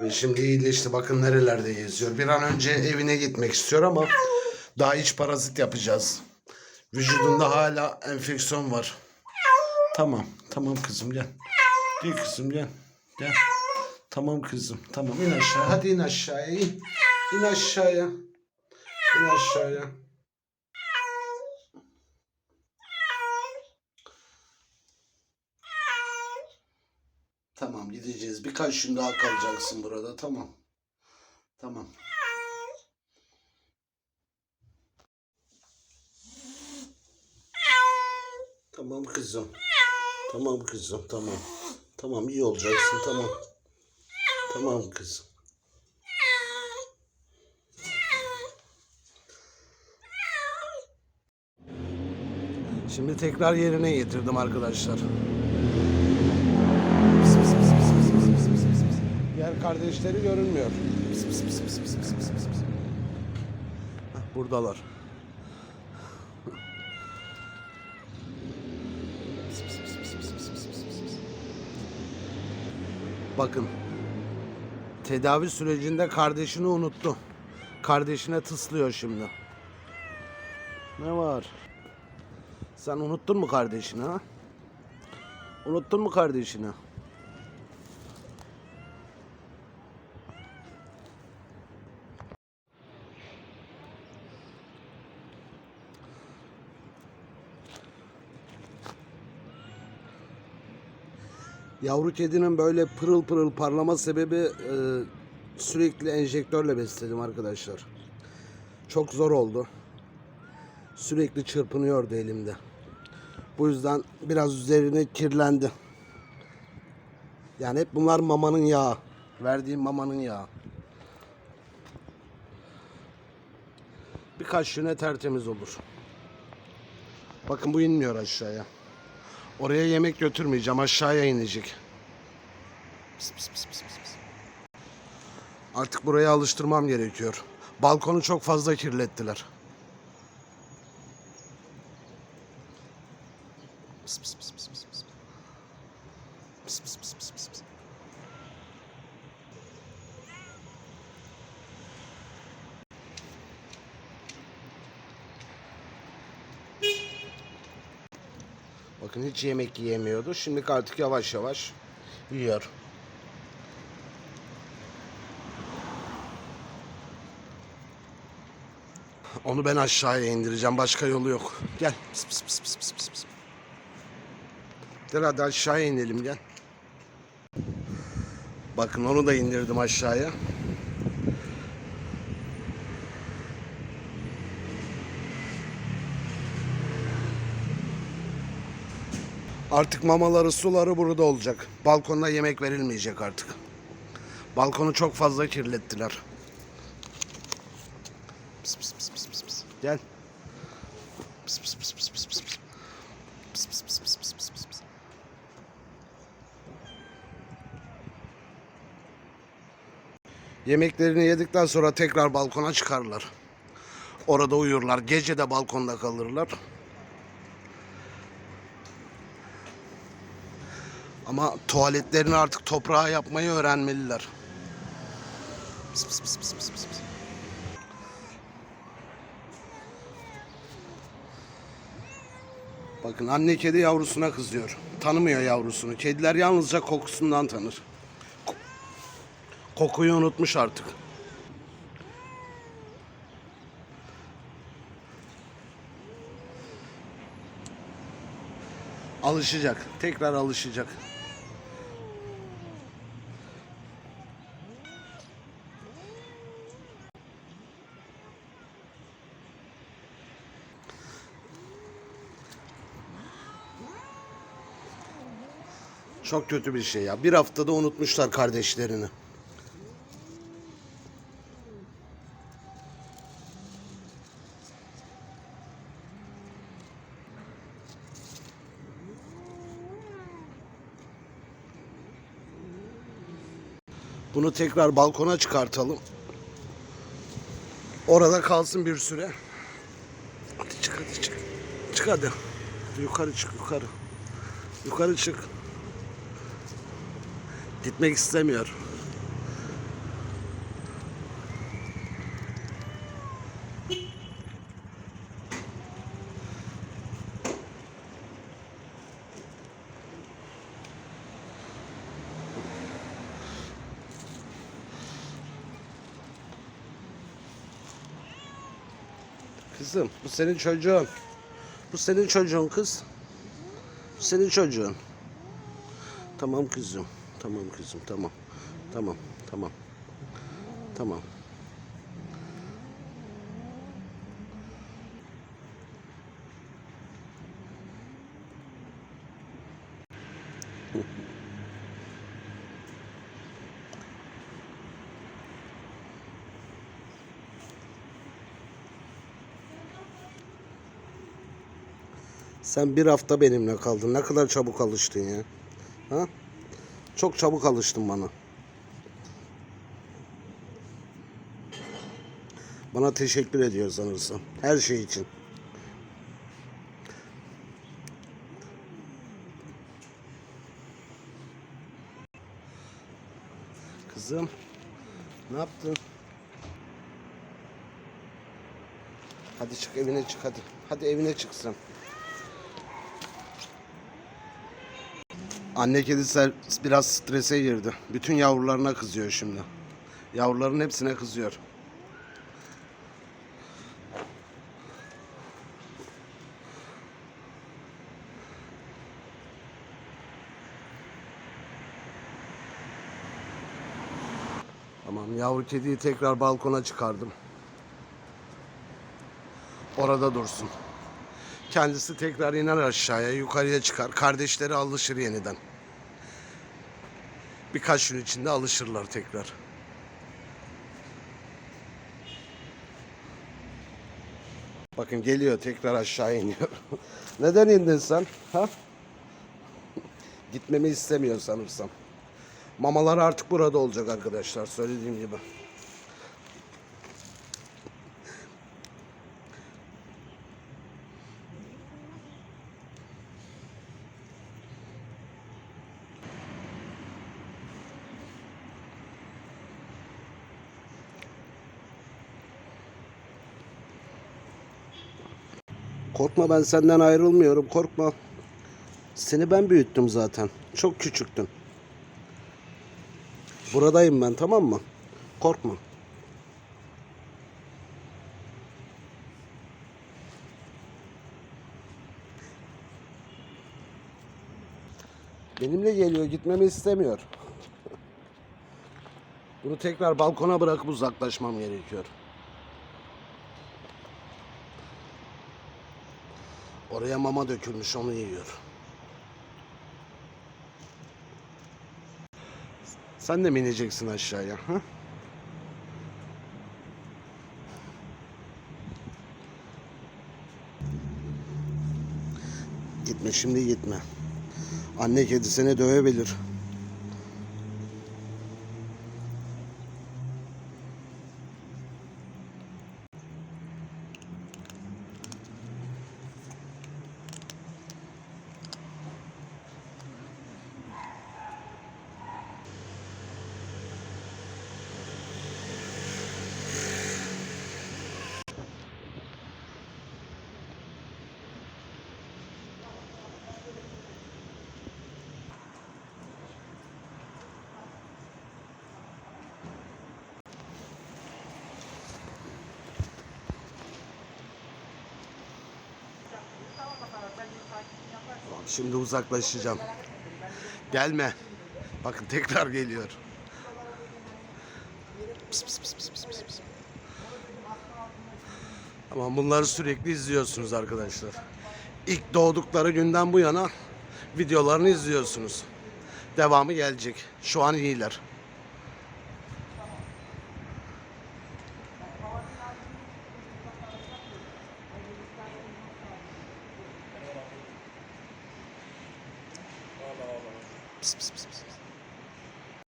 Ve şimdi iyileşti. Bakın nerelerde geziyor. Bir an önce evine gitmek istiyor ama daha iç parazit yapacağız. Vücudunda hala enfeksiyon var. Tamam. Tamam kızım gel. Gel kızım gel. Gel. Tamam kızım. Tamam in aşağı. Hadi in aşağıya in. İn aşağıya. İn aşağıya. Tamam gideceğiz. Birkaç gün daha kalacaksın burada. Tamam. Tamam. Tamam kızım. Tamam kızım. Tamam. Tamam iyi olacaksın. Tamam. Tamam kızım. Şimdi tekrar yerine getirdim arkadaşlar. Kardeşleri görünmüyor. Hah, Buradalar. Bakın. Tedavi sürecinde kardeşini unuttu. Kardeşine tıslıyor şimdi. Ne var? Sen unuttun mu kardeşini ha? Unuttun mu kardeşini? Yavru kedinin böyle pırıl pırıl parlama sebebi e, sürekli enjektörle besledim arkadaşlar. Çok zor oldu. Sürekli çırpınıyordu elimde. Bu yüzden biraz üzerine kirlendi. Yani hep bunlar mamanın yağı. Verdiğim mamanın yağı. Birkaç güne tertemiz olur. Bakın bu inmiyor aşağıya. Oraya yemek götürmeyeceğim. Aşağıya inecek. Pıs, pıs, pıs, pıs, pıs. Artık buraya alıştırmam gerekiyor. Balkonu çok fazla kirlettiler. Pıs, pıs, pıs, pıs, pıs, pıs. Pıs, pıs, pıs, pıs, pıs, pıs. Bakın hiç yemek yiyemiyordu. Şimdi artık yavaş yavaş yiyor. Onu ben aşağıya indireceğim. Başka yolu yok. Gel. Pıs, pıs, pıs, pıs, pıs, pıs. Gel hadi aşağıya inelim gel. Bakın onu da indirdim aşağıya. Artık mamaları, suları burada olacak. Balkonda yemek verilmeyecek artık. Balkonu çok fazla kirlettiler. Pıs, pıs, pıs, pıs, pıs, pıs. Gel. Pıs, pıs, pıs, pıs, pıs, pıs. Yemeklerini yedikten sonra tekrar balkona çıkarlar. Orada uyurlar. Gece de balkonda kalırlar. Ama tuvaletlerini artık toprağa yapmayı öğrenmeliler. Pıs, pıs, pıs, pıs, pıs, pıs. Bakın anne kedi yavrusuna kızıyor. Tanımıyor yavrusunu. Kediler yalnızca kokusundan tanır. Ko- Kokuyu unutmuş artık. Alışacak. Tekrar alışacak. Çok kötü bir şey ya. Bir haftada unutmuşlar kardeşlerini. Bunu tekrar balkona çıkartalım. Orada kalsın bir süre. Hadi çık hadi çık. Çık hadi. Yukarı çık yukarı. Yukarı çık. Gitmek istemiyor. Kızım bu senin çocuğun. Bu senin çocuğun kız. Bu senin çocuğun. Tamam kızım. Tamam kızım tamam. Tamam tamam. Tamam. Sen bir hafta benimle kaldın. Ne kadar çabuk alıştın ya. Ha? Çok çabuk alıştın bana. Bana teşekkür ediyor sanırsam. Her şey için. Kızım. Ne yaptın? Hadi çık evine çık hadi. Hadi evine çıksın. Anne kedi ser- biraz strese girdi. Bütün yavrularına kızıyor şimdi. Yavruların hepsine kızıyor. Tamam yavru kediyi tekrar balkona çıkardım. Orada dursun. Kendisi tekrar iner aşağıya, yukarıya çıkar. Kardeşleri alışır yeniden. Birkaç gün içinde alışırlar tekrar. Bakın geliyor tekrar aşağı iniyor. Neden indin sen? Ha? Gitmemi istemiyor sanırsam. Mamalar artık burada olacak arkadaşlar söylediğim gibi. Korkma ben senden ayrılmıyorum korkma. Seni ben büyüttüm zaten. Çok küçüktün. Buradayım ben tamam mı? Korkma. Benimle geliyor gitmemi istemiyor. Bunu tekrar balkona bırakıp uzaklaşmam gerekiyor. Oraya mama dökülmüş onu yiyor. Sen de mi ineceksin aşağıya? Ha? Gitme şimdi gitme. Anne kedi seni dövebilir. Şimdi uzaklaşacağım. Gelme. Bakın tekrar geliyor. Pıs pıs pıs pıs pıs pıs. Ama bunları sürekli izliyorsunuz arkadaşlar. İlk doğdukları günden bu yana videolarını izliyorsunuz. Devamı gelecek. Şu an iyiler.